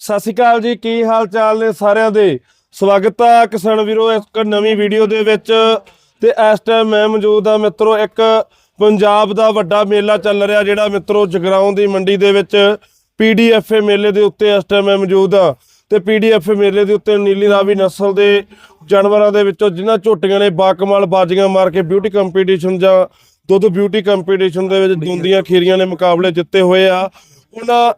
ਸਤਿ ਸ਼੍ਰੀ ਅਕਾਲ ਜੀ ਕੀ ਹਾਲ ਚਾਲ ਨੇ ਸਾਰਿਆਂ ਦੇ? ਸਵਾਗਤ ਹੈ ਕਿਸਾਨ ਵੀਰੋ ਇੱਕ ਨਵੀਂ ਵੀਡੀਓ ਦੇ ਵਿੱਚ। ਤੇ ਇਸ ਟਾਈਮ ਮੈਂ ਮੌਜੂਦ ਆ ਮਿੱਤਰੋ ਇੱਕ ਪੰਜਾਬ ਦਾ ਵੱਡਾ ਮੇਲਾ ਚੱਲ ਰਿਹਾ ਜਿਹੜਾ ਮਿੱਤਰੋ ਜਗਰਾਉਂ ਦੀ ਮੰਡੀ ਦੇ ਵਿੱਚ ਪੀਡੀਐਫਏ ਮੇਲੇ ਦੇ ਉੱਤੇ ਇਸ ਟਾਈਮ ਮੈਂ ਮੌਜੂਦ ਆ ਤੇ ਪੀਡੀਐਫਏ ਮੇਲੇ ਦੇ ਉੱਤੇ ਨੀਲੀ ਰਾਵੀ ਨਸਲ ਦੇ ਜਾਨਵਰਾਂ ਦੇ ਵਿੱਚੋਂ ਜਿਨ੍ਹਾਂ ਝੋਟੀਆਂ ਨੇ ਬਾਕਮਾਲ ਬਾਜ਼ੀਆਂ ਮਾਰ ਕੇ ਬਿਊਟੀ ਕੰਪੀਟੀਸ਼ਨ ਜਾਂ ਦੁੱਧ ਬਿਊਟੀ ਕੰਪੀਟੀਸ਼ਨ ਦੇ ਵਿੱਚ ਦੁੰਦੀਆਂ ਖੀਰੀਆਂ ਨੇ ਮੁਕਾਬਲੇ ਜਿੱਤੇ ਹੋਏ ਆ। ਉਹਨਾਂ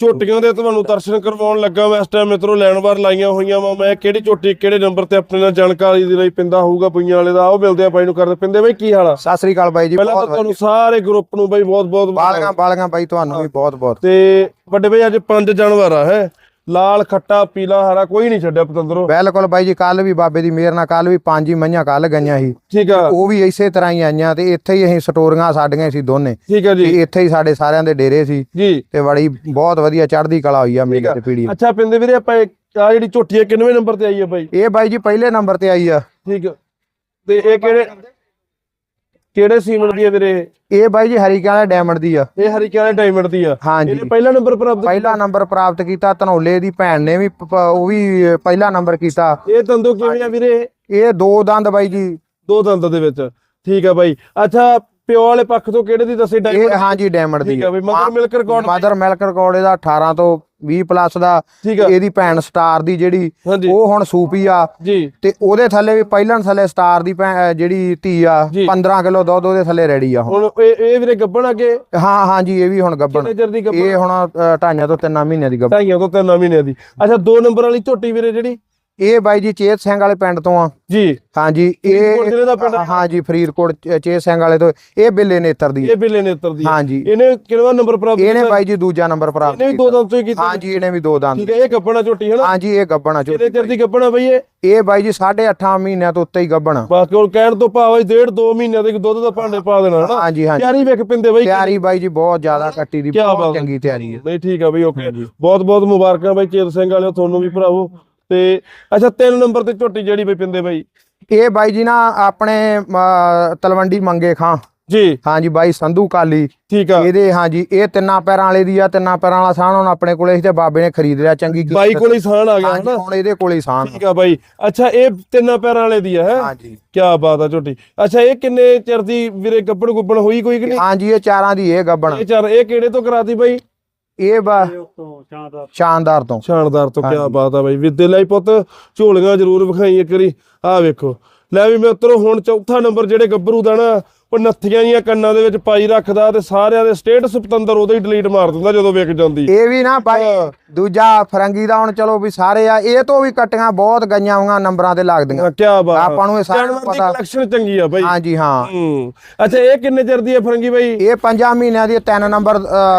ਝੋਟੀਆਂ ਦੇ ਤੁਹਾਨੂੰ ਦਰਸ਼ਨ ਕਰਵਾਉਣ ਲੱਗਾ ਮੈਂ ਇਸ ਟਾਈਮ ਮਿੱਤਰੋ ਲੈਣ ਵਾਰ ਲਾਈਆਂ ਹੋਈਆਂ ਵਾ। ਮੈਂ ਕਿਹੜੀ ਝੋਟੀ ਕਿਹੜੇ ਨੰਬਰ ਤੇ ਆਪਣੇ ਨਾਲ ਜਾਣਕਾਰੀ ਦੇ ਲਈ ਪਿੰਦਾ ਹੋਊਗਾ ਪੁਈਆਂ ਵਾਲੇ ਦਾ? ਉਹ ਮਿਲਦੇ ਆ ਬਾਈ ਨੂੰ ਕਰਦੇ ਪਿੰਦੇ ਬਾਈ ਕੀ ਹਾਲ ਆ? ਸਤਿ ਸ੍ਰੀ ਅਕਾਲ ਬਾਈ ਜੀ ਪਹਿਲਾਂ ਤਾਂ ਤੁਹਾਨੂੰ ਸਾਰੇ ਗਰੁੱਪ ਨੂੰ ਬਾਈ ਬਹੁਤ ਬਹੁਤ ਬਾਲੀਆਂ ਬਾਲੀਆਂ ਬਾਈ ਤੁਹਾਨੂੰ ਵੀ ਬਹੁਤ ਬਹੁਤ ਤੇ ਵੱਡੇ ਬਾਈ ਅੱਜ ਪੰਜ ਜਾਨਵਰ ਆ ਹੈ? ਲਾਲ ਖੱਟਾ ਪੀਲਾ ਹਰਾ ਕੋਈ ਨਹੀਂ ਛੱਡਿਆ ਪਤੰਦਰੋ। ਬਿਲਕੁਲ ਬਾਈ ਜੀ ਕੱਲ ਵੀ ਬਾਬੇ ਦੀ ਮਿਹਰ ਨਾਲ ਕੱਲ ਵੀ ਪੰਜ ਹੀ ਮਈਆਂ ਕੱਲ ਗਈਆਂ ਸੀ। ਠੀਕ ਆ। ਉਹ ਵੀ ਇਸੇ ਤਰ੍ਹਾਂ ਹੀ ਆਈਆਂ ਤੇ ਇੱਥੇ ਹੀ ਅਸੀਂ ਸਟੋਰੀਆਂ ਸਾਡੀਆਂ ਸੀ ਦੋਨੇ। ਠੀਕ ਆ ਤੇ ਜੀ ਇੱਥੇ ਹੀ ਸਾਡੇ ਸਾਰਿਆਂ ਦੇ ਡੇਰੇ ਸੀ। ਜੀ। ਤੇ ਬੜੀ ਬਹੁਤ ਵਧੀਆ ਚੜ੍ਹਦੀ ਕਲਾ ਹੋਈ ਆ ਮੇਲੇ ਤੇ ਪੀੜੀ। ਅੱਛਾ ਪਿੰਦੇ ਵੀਰੇ ਆਪਾਂ ਆ ਜਿਹੜੀ ਝੋਟੀ ਹੈ ਕਿੰਨਵੇਂ ਨੰਬਰ ਤੇ ਆਈ ਹੈ ਬਾਈ? ਇਹ ਬਾਈ ਜੀ ਪਹਿਲੇ ਨੰਬਰ ਤੇ ਆਈ ਆ। ਠੀਕ ਤੇ ਇਹ ਕਿਹੜੇ ਕਿਹੜੇ ਸੀਮਨ ਦੀ ਹੈ ਵੀਰੇ? ਇਹ? ਇਹ ਬਾਈ ਜੀ ਹਰੀਕਿਆਂ ਵਾਲੇ ਡਾਇਮੰਡ ਦੀ ਆ। ਇਹ ਹਰੀਕਿਆਂ ਦੇ ਡਾਇਮੰਡ ਦੀ ਆ। ਹਾਂਜੀ। ਇਹਨੇ ਪਹਿਲਾ ਨੰਬਰ ਪ੍ਰਾਪਤ ਪਹਿਲਾ ਨੰਬਰ ਪ੍ਰਾਪਤ ਕੀਤਾ ਧਨੌਲੇ ਦੀ ਭੈਣ ਨੇ ਵੀ ਉਹ ਵੀ ਪਹਿਲਾ ਨੰਬਰ ਕੀਤਾ। ਇਹ ਤੰਦੂ ਕਿਵੇਂ ਆ ਵੀਰੇ? ਇਹ ਦੋ ਦੰਦ ਬਾਈ ਜੀ। ਦੋ ਦੰਦ ਦੇ ਵਿੱਚ। ਠੀਕ ਆ ਬਾਈ। ਅੱਛਾ ਪਿਓ ਵਾਲੇ ਪੱਖ ਤੋਂ ਕਿਹੜੇ ਦੀ ਦੱਸੇ ਇਹ ਡਾਇਮੰਡ ਹਾਂਜੀ ਡਾਇਮੰਡ ਦੀ ਠੀਕ ਆ ਬਈ mother milk record mother milk record ਇਹਦਾ 18 ਤੋਂ 20 ਪਲੱਸ ਦਾ ਇਹਦੀ ਭੈਣ ਸਟਾਰ ਦੀ ਜਿਹੜੀ ਉਹ ਹੁਣ ਸੂਪੀ ਆ। ਜੀ। ਤੇ ਉਹਦੇ ਥੱਲੇ ਵੀ ਪਹਿਲਾਂ ਥੱਲੇ ਸਟਾਰ ਦੀ ਜਿਹੜੀ ਧੀ ਆ ਜੀ। 15 ਕਿਲੋ ਦੁੱਧ ਉਹਦੇ ਥੱਲੇ ਰੈਡੀ ਆ ਹੁਣ। ਇਹ ਇਹ ਵੀਰੇ ਗੱਬਣ ਅੱਗੇ? ਹਾਂ ਹਾਂਜੀ ਇਹ ਵੀ ਹੁਣ ਗੱਬਣ। ਇਹ ਹੁਣ ਢਾਈਆਂ ਤੋਂ ਤਿੰਨਾਂ ਮਹੀਨਿਆਂ ਦੀ ਗੱਬਣ। ਢਾਈਆਂ ਤੋਂ ਤਿੰਨ ਮਹੀਨੇ ਦੀ। ਅੱਛਾ ਦੋ ਨੰਬਰ ਵਾਲੀ ਝੋਟੀ ਵੀਰੇ ਜਿਹੜੀ? ਇਹ ਬਾਈ ਜੀ ਚੇਤ ਸਿੰਘ ਵਾਲੇ ਪਿੰਡ ਤੋਂ ਆ। ਜੀ। ਹਾਂਜੀ ਫਰੀਦਕੋਟ ਜ਼ਿਲ੍ਹੇ ਦਾ ਪਿੰਡ ਇਹ ਆ? ਹਾਂਜੀ ਫਰੀਦਕੋਟ ਚੇਤ ਸਿੰਘ ਵਾਲੇ ਤੋਂ। ਇਹ ਬਿੱਲੇ ਨੇਤਰ ਦੀ। ਇਹ ਬਿੱਲੇ ਨੇਤਰ ਦੀ। ਹਾਂਜੀ। ਇਹਨੇ ਕਿੰਨਵਾ ਨੰਬਰ ਪ੍ਰਾਪਤ ਇਹਨੇ ਕੀਤਾ? ਬਾਈ ਜੀ ਦੂਜਾ ਨੰਬਰ ਪ੍ਰਾਪਤ ਇਹਨੇ ਵੀ ਦੋ ਦੰਦ ਤੋਂ ਹੀ ਕੀਤਾ। ਹਾਂਜੀ ਇਹਨੇ ਵੀ ਦੋ ਦੰਦ। ਠੀਕ ਹੈ ਇਹ ਗੱਬਣਾ ਝੋਟੀ ਹੈ ਨਾ? ਹਾਂਜੀ ਇਹ ਗੱਬਣਾ ਚੋ ਕਿੰਨੇ ਚਿਰ ਦੀ ਗੱਬਣਾ ਬਈ ਇਹ? ਇਹ ਬਾਈ ਜੀ 8.5 ਮਹੀਨਿਆਂ ਤੋਂ ਉੱਤੇ ਹੀ ਗੱਬਣਾ। ਬਾਕੀ ਹੁਣ ਕਹਿਣ ਤੋਂ ਭਾਵ ਇਹ ਡੇਢ ਦੋ ਮਹੀਨਿਆਂ ਦੇ ਦੁੱਧ ਦਾ ਭਾਂਡੇ ਪਾ ਦੇਣਾ ਹਨਾ ਹਾਂਜੀ ਹਾਂਜੀ। ਤਿਆਰੀ ਵੇਖ ਪਿੰਦੇ ਬਈ। ਤਿਆਰੀ ਬਾਈ ਜੀ ਬਹੁਤ ਜ਼ਿਆਦਾ ਕੱਟੀ ਦੀ ਬਹੁਤ ਹੈ। ਚੰਗੀ ਤਿਆਰੀ ਹੈ। ਨਹੀਂ ਠੀਕ ਆ ਬਈ ਓਕੇ। ਬਹੁਤ ਬਹੁਤ ਮੁਬਾਰਕਾਂ ਬਈ ਚੇਤ ਸਿੰਘ ਵਾਲਿਓ ਤੁਹਾਨੂੰ ਵੀ ਭਰਾਵੋ। ਤੇ ਅੱਛਾ ਤਿੰਨ ਨੰਬਰ ਤੇ ਝੋਟੀ ਜਿਹੜੀ ਬਈ ਪਿੰਦੇ ਬਈ। ਇਹ ਬਾਈ ਜੀ ਨਾ ਆਪਣੇ ਤਲਵੰਡੀ ਮੰਗੇ ਖਾਂ। ਜੀ। ਹਾਂਜੀ ਬਾਈ ਸੰਧੂ ਕਾਲੀ। ਠੀਕ ਆ। ਇਹਦੇ ਹਾਂਜੀ ਇਹ ਤਿੰਨਾਂ ਪੈਰਾਂ ਵਾਲੇ ਦੀ ਆ ਤਿੰਨਾਂ ਪੈਰਾਂ ਵਾਲਾ ਸਾਨ ਹੁਣ ਆਪਣੇ ਕੋਲੇ ਸੀ ਤੇ ਬਾਬੇ ਨੇ ਖਰੀਦ ਲਿਆ ਚੰਗੀ ਕੀਮਤ ਬਾਈ ਕੋਲ ਹੀ ਸਾਨ ਆ ਗਿਆ ਹਾਂਜੀ, ਹਨਾ। ਹੁਣ ਇਹਦੇ ਕੋਲੇ ਸਾਨ। ਠੀਕ ਆ ਬਾਈ। ਅੱਛਾ ਇਹ ਤਿੰਨਾਂ ਪੈਰਾਂ ਵਾਲੇ ਦੀ ਆ ਹੈ? ਹਾਂਜੀ ਕੀ ਬਾਤ ਆ ਝੋਟੀ। ਅੱਛਾ ਇਹ ਕਿੰਨੇ ਚਿਰ ਦੀ ਵੀਰੇ ਗੱਬਣ ਗੁੱਬਣ ਹੋਈ ਕੋਈ ਕਿ ਨਹੀਂ? ਹਾਂਜੀ ਇਹ ਚਾਰਾਂ ਦੀ ਇਹ ਗੱਬਣ। ਇਹ ਚਾਰ ਇਹ ਕਿਹੜੇ ਤੋਂ ਕਰਾਤੀ ਬਾਈ? ਇਹ ਬਾ ਸ਼ਾਨਦਾਰ ਤੋਂ। ਸ਼ਾਨਦਾਰ ਤੋਂ। ਕੀ ਬਾਤ ਆ ਬਾਈ। ਵਿਦੇ ਲਈ ਪੁੱਤ ਝੋਲੀਆਂ ਜ਼ਰੂਰ ਵਿਖਾਈ ਇੱਕ ਵਾਰੀ। ਆਹ ਵੇਖੋ। ਲੈ ਵੀ ਮਿੱਤਰੋ ਹੁਣ ਚੌਥਾ ਨੰਬਰ ਜਿਹੜੇ ਗੱਭਰੂ ਦਾ ਨਾ ਉਹ ਨੱਥੀਆਂ ਜੀਆਂ ਕੰਨਾਂ ਦੇ ਵਿੱਚ ਪਾਈ ਰੱਖਦਾ ਤੇ ਸਾਰਿਆਂ ਦੇ ਸਟੇਟਸ ਪਤੰਦਰ ਉਹਦੇ ਹੀ ਡਿਲੀਟ ਮਾਰ ਦਿੰਦਾ ਜਦੋਂ ਵਿਕ ਜਾਂਦੀ। ਇਹ ਵੀ ਨਾ ਹਾਂ। ਦੂਜਾ ਫਰੰਗੀ ਦਾ ਹੁਣ ਚਲੋ ਵੀ ਸਾਰੇ ਆ ਇਹ ਤੋਂ ਵੀ ਕੱਟੀਆਂ ਬਹੁਤ ਗਈਆਂ ਹੋਈਆਂ ਨੰਬਰਾਂ ਤੇ ਲੱਗਦੀਆਂ। ਕੀ ਬਾਤ। ਆ। ਆਪਾਂ ਨੂੰ ਇਹ ਦੀ ਪਤਾ। ਕਲੈਕਸ਼ਨ ਚੰਗੀ ਆ ਬਾਈ। ਹਾਂਜੀ ਹਾਂ। ਅੱਛਾ ਇਹ ਕਿੰਨੇ ਚਿਰ ਦੀ ਹੈ ਫਰੰਗੀ ਬਾਈ? ਇਹ ਪੰਜਾਂ ਮਹੀਨਿਆਂ ਦੀ ਤਿੰਨ ਨੰਬਰ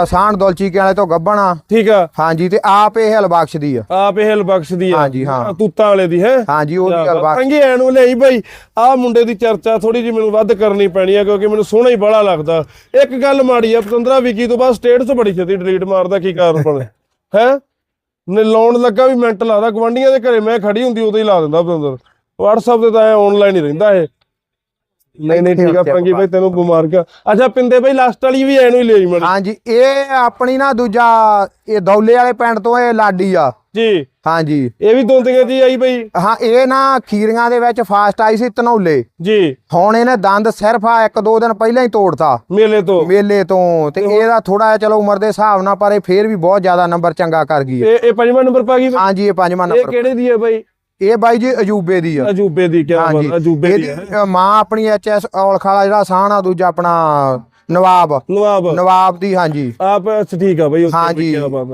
ਸਾਣ ਦੌਲਚੀ ਕੇ ਵਾਲੇ ਤੋਂ ਗੱਬਣ ਆ। ਠੀਕ ਆ। ਹਾਂਜੀ ਤੇ ਆਪ ਇਹ ਹਲ ਬਖਸ਼ਦੀ ਆ। ਆਪ ਇਹ ਹਲਬਖਸ਼ ਦੀ ਆ। ਹਾਂਜੀ, ਹਾਂ। ਤੂਤਾਂ ਵਾਲੇ ਦੀ ਹੈ? ਹਾਂਜੀ ਉਹ ਹਲ ਬਖਸ਼ ਫਰੰਗੀ ਐਨ ਲਈ ਬਾਈ। ਆਹ ਮੁੰਡੇ ਦੀ ਚਰਚਾ ਥੋੜੀ ਜਿਹੀ ਮੈਨੂੰ ਵੱਧ ਕਰਨੀ ਪੈਣੀ ਆ। ਕਿਉਂਕਿ ਮੈਨੂੰ ਸੋਹਣਾ ਹੀ ਬੜਾ ਲੱਗਦਾ। ਇੱਕ ਗੱਲ ਮਾੜੀ ਆ ਪਤੰਦਰਾ ਵਿਕੀ ਤੋਂ ਬਾਅਦ ਸਟੇਟਸ ਬੜੀ ਛੇਤੀ ਡਿਲੀਟ ਮਾਰਦਾ ਕੀ ਕਾਰਨ ਬਣੇ? ਹੈ? ਨੇ ਲਾਉਣ ਲੱਗਾ ਵੀ ਮਿੰਟ ਲਾਦਾ ਗਵਾਂਡੀਆਂ ਦੇ ਘਰੇ ਮੈਂ ਖੜੀ ਹੁੰਦੀ ਉਦੋਂ ਹੀ ਲਾ ਦਿੰਦਾ ਪਤੰਦਰ। WhatsApp ਤੇ ਤਾਂ ਆਨਲਾਈਨ ਹੀ ਰਹਿੰਦਾ ਇਹ। ਨਹੀਂ ਨਹੀਂ ਠੀਕ ਆ ਫਰੰਗੀ ਬਾਈ ਤੈਨੂੰ ਬਿਮਾਰ ਕਰ ਅੱਛਾ ਪਿੰਦੇ ਬਾਈ ਲਾਸਟ ਵਾਲੀ ਵੀ ਐਨੂੰ ਹੀ ਲਈ ਮੜੀ। ਹਾਂਜੀ ਇਹ ਆਪਣੀ ਨਾ ਦੂਜਾ ਇਹ ਦੌਲੇ ਵਾਲੇ ਪਿੰਡ ਤੋਂ ਇਹ ਲਾਡੀ ਆ। ਜੀ। ਹਾਂਜੀ। ਇਹ ਵੀ ਦੋਂਦੀਆਂ ਜੀ ਆਈ ਬਾਈ ਹਾਂ ਇਹ ਨਾ ਖੀਰੀਆਂ ਦੇ ਵਿੱਚ ਫਾਸਟ ਆਈ ਸੀ ਧਨੌਲੇ। ਜੀ। ਹੁਣ ਇਹਨੇ ਦੰਦ ਸਿਰਫ ਆ ਇੱਕ ਦੋ ਦਿਨ ਪਹਿਲਾਂ ਹੀ ਤੋੜਤਾ। ਮੇਲੇ ਤੋਂ। ਮੇਲੇ ਤੋਂ। ਤੇ ਇਹਦਾ ਥੋੜਾ ਜਿਹਾ ਚਲੋ ਉਮਰ ਦੇ ਹਿਸਾਬ ਨਾਲ ਪਰ ਇਹ ਫੇਰ ਵੀ ਬਹੁਤ ਜ਼ਿਆਦਾ ਨੰਬਰ ਚੰਗਾ ਕਰ ਗਈ ਹੈ। ਇਹ ਇਹ ਪੰਜਵਾਂ ਨੰਬਰ ਪਾ ਗਈ? ਹਾਂਜੀ ਇਹ ਪੰਜਵਾਂ ਇਹ ਨੰਬਰ ਕਿਹੜੇ ਦੀ ਹੈ ਬਾਈ? ਇਹ ਬਾਈ ਜੀ ਅਜੂਬੇ ਦੀ ਆ। ਅਜੂਬੇ ਦੀ ਕਿਆ ਬਾਤ ਅਜੂਬੇ ਦੀ ਮਾਂ ਆਪਣੀ ਐਚਐਸ ਔਲਖਾਲਾ ਜਿਹੜਾ ਆ ਦੂਜਾ ਆਪਣਾ ਨਵਾਬ। ਨਵਾਬ। ਨਵਾਬ ਦੀ ਹਾਂਜੀ। ਆਪ ਅੱਛਾ ਠੀਕ ਆ ਬਈ ਹਾਂਜੀ।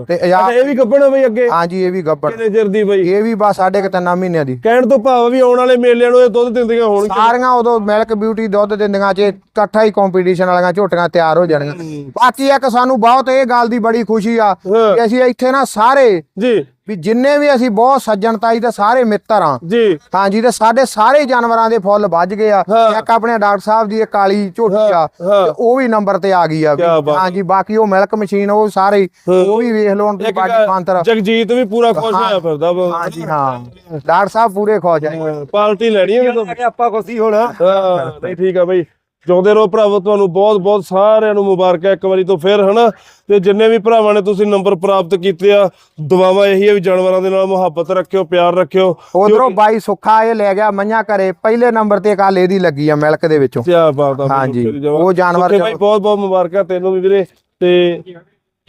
ਤੇ ਅੱਛਾ ਇਹ ਵੀ ਗੱਬਣ ਆ ਬਈ ਅੱਗੇ? ਹਾਂਜੀ ਇਹ ਵੀ ਗੱਬੜ ਕਿੰਨੇ ਚਿਰ ਦੀ ਬਈ? ਇਹ ਵੀ ਬਸ ਸਾਢੇ ਕੁ ਤਿੰਨਾਂ ਮਹੀਨਿਆਂ ਦੀ। ਕਹਿਣ ਤੋਂ ਭਾਵ ਵੀ ਆਉਣ ਵਾਲੇ ਮੇਲਿਆਂ ਨੂੰ ਇਹ ਦੁੱਧ ਦਿੰਦੀਆਂ ਹੋਣਗੀਆਂ। ਸਾਰੀਆਂ ਉਦੋਂ ਮਿਲਕ ਬਿਊਟੀ ਦੁੱਧ ਦਿੰਦੀਆਂ ਚ ਇਕੱਠਾ ਹੀ ਕੰਪੀਟੀਸ਼ਨ ਵਾਲੀਆਂ ਝੋਟੀਆਂ ਤਿਆਰ ਹੋ ਜਾਣਗੀਆਂ। ਬਾਕੀ ਇੱਕ ਸਾਨੂੰ ਬਹੁਤ ਇਹ ਗੱਲ ਦੀ ਬੜੀ ਖੁਸ਼ੀ ਆ। ਕਿ ਅਸੀਂ ਇੱਥੇ ਨਾ ਸਾਰੇ ਜੀ। ਵੀ ਜਿੰਨੇ ਵੀ ਅਸੀਂ ਬਹੁਤ ਸੱਜਣਤਾਈ ਤੇ ਸਾਰੇ ਮਿੱਤਰ ਆ ਜੀ। ਹਾਂਜੀ ਤੇ ਸਾਡੇ ਸਾਰੇ ਜਾਨਵਰਾਂ ਦੇ ਫੁੱਲ ਵੱਜ ਗਏ ਆ। ਇੱਕ ਆਪਣੇ ਡਾਕਟਰ ਸਾਹਿਬ ਦੀ ਇੱਕ ਕਾਲੀ ਝੋਟੀ ਆ। ਤੇ ਉਹ ਵੀ ਨੰਬਰ ਤੇ ਆ ਗਈ ਆ। ਹਾਂਜੀ ਬਾਕੀ ਉਹ ਮਿਲਕ ਮਸ਼ੀਨ ਉਹ ਸਾਰੇ ਉਹ ਵੀ ਵੇਖ ਲਓ ਇੱਕ ਬਾਡੀ ਮੰਤਰ ਜਗਜੀਤ ਵੀ ਪੂਰਾ ਖੁਸ਼ ਹੋਇਆ ਫਿਰਦਾ। ਹਾਂਜੀ ਹਾਂ ਡਾਕਟਰ ਸਾਹਿਬ ਪੂਰੇ ਖੁਸ਼ ਆ ਪਾਰਟੀ ਲੈਣੀ ਹੈ ਤਾਂ। ਆਪਾਂ ਕੋਸੀ ਹੁਣ। ਹਾਂ ਨਹੀਂ ਠੀਕ ਆ ਬਈ। ਜਿਉਂਦੇ ਰਹੋ ਭਰਾਵੋ ਤੁਹਾਨੂੰ ਬਹੁਤ ਬਹੁਤ ਸਾਰਿਆਂ ਨੂੰ ਮੁਬਾਰਕਾਂ ਇੱਕ ਵਾਰੀ ਤੋਂ ਫਿਰ ਹਨਾ? ਤੇ ਜਿੰਨੇ ਵੀ ਭਰਾਵਾਂ ਨੇ ਤੁਸੀਂ ਨੰਬਰ ਪ੍ਰਾਪਤ ਕੀਤੇ ਆ ਦੁਆਵਾਂ ਇਹੀ ਹੈ ਵੀ ਜਾਨਵਰਾਂ ਦੇ ਨਾਲ ਮੁਹੱਬਤ ਰੱਖਿਓ ਪਿਆਰ ਰੱਖਿਓ। ਉਧਰੋਂ ਬਾਈ ਸੁੱਖਾ ਇਹ ਲੈ ਗਿਆ ਮਈਆਂ ਘਰੇ ਪਹਿਲੇ ਨੰਬਰ ਤੇ ਕਾਲ ਇਹਦੀ ਲੱਗੀ ਆ ਮਿਲਕ ਦੇ ਵਿੱਚੋਂ। ਕਿਆ ਬਾਤ ਆ ਹਾਂਜੀ। ਉਹ ਜਾਨਵਰ ਬਹੁਤ ਬਹੁਤ ਮੁਬਾਰਕਾਂ ਤੈਨੂੰ ਵੀ ਵੀਰੇ ਤੇ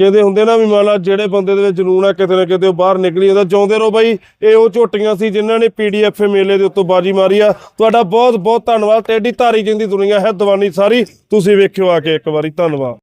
ਕਹਿੰਦੇ ਹੁੰਦੇ ਨਾ ਵੀ ਮੰਨ ਲਾ ਜਿਹੜੇ ਬੰਦੇ ਦੇ ਵਿੱਚ ਜਨੂਨ ਆ, ਕਿਤੇ ਨਾ ਕਿਤੇ ਉਹ ਬਾਹਰ ਨਿਕਲੀ ਜਾਂਦਾ। ਚਾਹੁੰਦੇ ਰਹੋ ਬਾਈ, ਇਹ ਉਹ ਝੋਟੀਆਂ ਸੀ ਜਿਨ੍ਹਾਂ ਨੇ ਪੀਡੀਐਫ ਮੇਲੇ ਦੇ ਉੱਤੋਂ ਬਾਜੀ ਮਾਰੀ ਆ। ਤੁਹਾਡਾ ਬਹੁਤ ਬਹੁਤ ਧੰਨਵਾਦ। ਟੇਡੀ ਧਾਰੀ ਜਿੰਦੀ ਦੁਨੀਆ ਹੈ ਦੀਵਾਨੀ ਸਾਰੀ। ਤੁਸੀਂ ਵੇਖਿਓ ਆ ਕੇ ਇੱਕ ਵਾਰੀ। ਧੰਨਵਾਦ।